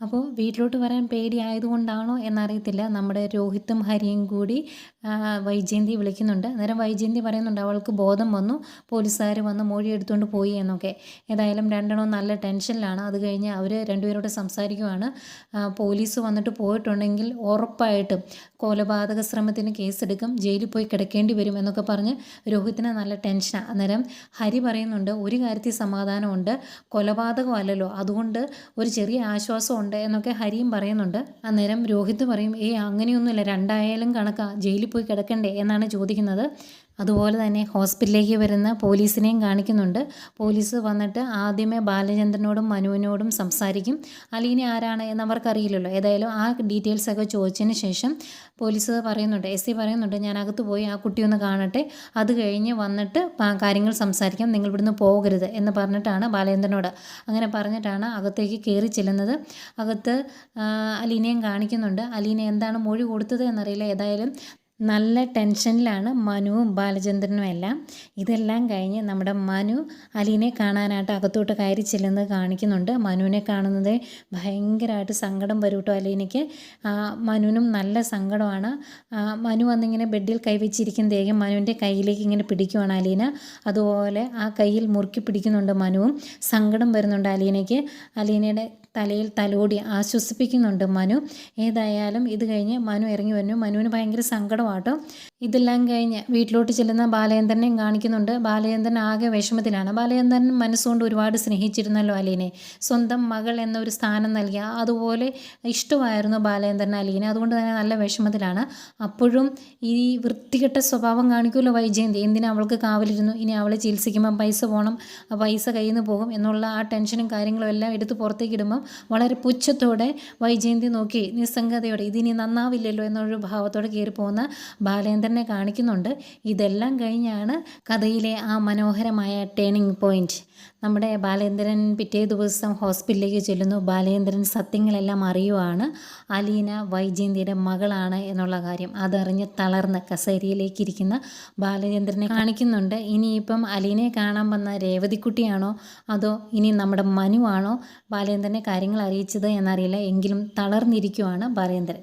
അപ്പോൾ വീട്ടിലോട്ട് വരാൻ പേടിയായതുകൊണ്ടാണോ എന്നറിയത്തില്ല. നമ്മുടെ രോഹിത്തും ഹരിയും കൂടി വൈജയന്തി വിളിക്കുന്നുണ്ട്. അന്നേരം വൈജയന്തി പറയുന്നുണ്ട് അവൾക്ക് ബോധം വന്നു പോലീസുകാർ വന്ന് മൊഴി എടുത്തുകൊണ്ട് പോയി എന്നൊക്കെ. ഏതായാലും രണ്ടെണ്ണം നല്ല ടെൻഷനിലാണ്. അത് കഴിഞ്ഞ് അവർ രണ്ടുപേരോട് സംസാരിക്കുവാണ്. പോലീസ് വന്നിട്ട് പോയിട്ടുണ്ടെങ്കിൽ ഉറപ്പായിട്ടും കൊലപാതക ശ്രമത്തിന് കേസെടുക്കും ജയിലിൽ പോയി കിടക്കേണ്ടി വരും എന്നൊക്കെ പറഞ്ഞ് രോഹിത്തിന് നല്ല ടെൻഷനാണ് അന്നേരം ഹരി പറയുന്നുണ്ട് ഒരു കാര്യത്തിൽ സമാധാനമുണ്ട് കൊലപാതകമല്ലല്ലോ. അതുകൊണ്ട് ഒരു ചെറിയ ആശ്വാസം ഉണ്ട് എന്നൊക്കെ ഹരിയും പറയുന്നുണ്ട്. അന്നേരം രോഹിത് പറയും ഏ അങ്ങനെയൊന്നുമില്ല രണ്ടായാലും കണക്കാ ജയിലിൽ പോയി കിടക്കണ്ടേ എന്നാണ് ചോദിക്കുന്നത്. അതുപോലെ തന്നെ ഹോസ്പിറ്റലിലേക്ക് വരുന്ന പോലീസിനെയും കാണിക്കുന്നുണ്ട്. പോലീസ് വന്നിട്ട് ആദ്യമേ ബാലചന്ദ്രനോടും മനുവിനോടും സംസാരിക്കും. അലീന ആരാണ് എന്ന് അവർക്കറിയില്ലല്ലോ ഏതായാലും ആ ഡീറ്റെയിൽസ് ഒക്കെ ചോദിച്ചതിന് ശേഷം പോലീസ് പറയുന്നുണ്ട്. എസ് സി പറയുന്നുണ്ട് ഞാൻ അകത്ത് പോയി ആ കുട്ടിയൊന്ന് കാണട്ടെ. അത് കഴിഞ്ഞ് വന്നിട്ട് കാര്യങ്ങൾ സംസാരിക്കാം. നിങ്ങൾ ഇവിടുന്ന് പോകരുത് എന്ന് പറഞ്ഞിട്ടാണ് ബാലചന്ദ്രനോട് അങ്ങനെ പറഞ്ഞിട്ടാണ് അകത്തേക്ക് കയറി ചെല്ലുന്നത്. അകത്ത് അലീനയും കാണിക്കുന്നുണ്ട്. അലീന എന്താണ് മൊഴി കൊടുത്തത് എന്നറിയില്ല. ഏതായാലും നല്ല ടെൻഷനിലാണ് മനുവും ബാലചന്ദ്രനും എല്ലാം ഇതെല്ലാം കഴിഞ്ഞ് നമ്മുടെ മനു അലീനെ കാണാനായിട്ട് അകത്തോട്ട് കയറി ചെല്ലുന്നത് കാണിക്കുന്നുണ്ട്. മനുവിനെ കാണുന്നത് ഭയങ്കരമായിട്ട് സങ്കടം വരും കേട്ടോ അലീനയ്ക്ക്. മനുവിനും നല്ല സങ്കടമാണ്. മനു വന്നിങ്ങനെ ബെഡിൽ കൈവച്ചിരിക്കുന്നതേക്കും മനുവിന്റെ കയ്യിലേക്ക് ഇങ്ങനെ പിടിക്കുവാണ് അലീന. അതുപോലെ ആ കയ്യിൽ മുറുക്കി പിടിക്കുന്നുണ്ട് മനുവും. സങ്കടം വരുന്നുണ്ട് അലീനയ്ക്ക്. അലീനയുടെ തലയിൽ തലോടി ആശ്വസിപ്പിക്കുന്നുണ്ട് മനു. ഏതായാലും ഇത് കഴിഞ്ഞ് മനു ഇറങ്ങി വരുന്നു മനുവിന് ഭയങ്കര സങ്കടമാട്ടോ. ഇതെല്ലാം കഴിഞ്ഞ് വീട്ടിലോട്ട് ചെല്ലുന്ന ബാലചന്ദ്രനെയും കാണിക്കുന്നുണ്ട്. ബാലചന്ദ്രൻ ആകെ വിഷമത്തിലാണ്. ബാലചന്ദ്രൻ മനസ്സുകൊണ്ട് ഒരുപാട് സ്നേഹിച്ചിരുന്നല്ലോ അലീനെ. സ്വന്തം മകൾ എന്നൊരു സ്ഥാനം നൽകിയ അതുപോലെ ഇഷ്ടമായിരുന്നു ബാലചന്ദ്രൻ അലീനെ. അതുകൊണ്ട് തന്നെ നല്ല വിഷമത്തിലാണ്. അപ്പോഴും ഈ വൃത്തികെട്ട സ്വഭാവം കാണിക്കുമല്ലോ വൈജയന്തി. എന്തിനാ അവൾക്ക് കാവലിരുന്നു? ഇനി അവളെ ചികിത്സിക്കുമ്പം പൈസ പോകണം പൈസ കയ്യിൽ നിന്ന് പോകും എന്നുള്ള ആ ടെൻഷനും കാര്യങ്ങളും എല്ലാം എടുത്ത് പുറത്തേക്ക് ഇടുമ്പം വളരെ പുച്ഛത്തോടെ വൈജയന്തി നോക്കി നിസ്സംഗതയോടെ ഇതിനി നന്നാവില്ലല്ലോ എന്നൊരു ഭാവത്തോടെ കയറി പോകുന്ന ബാലേന്ദ്രനെ കാണിക്കുന്നുണ്ട്. ഇതെല്ലാം കഴിഞ്ഞാണ് കഥയിലെ ആ മനോഹരമായ ടേണിംഗ് പോയിന്റ് നമ്മുടെ ബാലേന്ദ്രൻ പിറ്റേ ദിവസം ഹോസ്പിറ്റലിലേക്ക് ചെല്ലുന്നു. ബാലേന്ദ്രൻ സത്യങ്ങളെല്ലാം അറിയുവാണ് അലീന വൈജയന്തിയുടെ മകളാണ് എന്നുള്ള കാര്യം. അതറിഞ്ഞ് തളർന്ന് കസേരയിലേക്ക് ഇരിക്കുന്ന ബാലചന്ദ്രനെ കാണിക്കുന്നുണ്ട്. ഇനിയിപ്പം അലീനയെ കാണാൻ വന്ന രേവതിക്കുട്ടിയാണോ? അതോ ഇനി നമ്മുടെ മനുവാണോ? ബാലേന്ദ്രനെ കാര്യങ്ങൾ അറിയിച്ചത് എന്നറിയില്ല. എങ്കിലും തളർന്നിരിക്കുവാണ് ബാലേന്ദ്രൻ.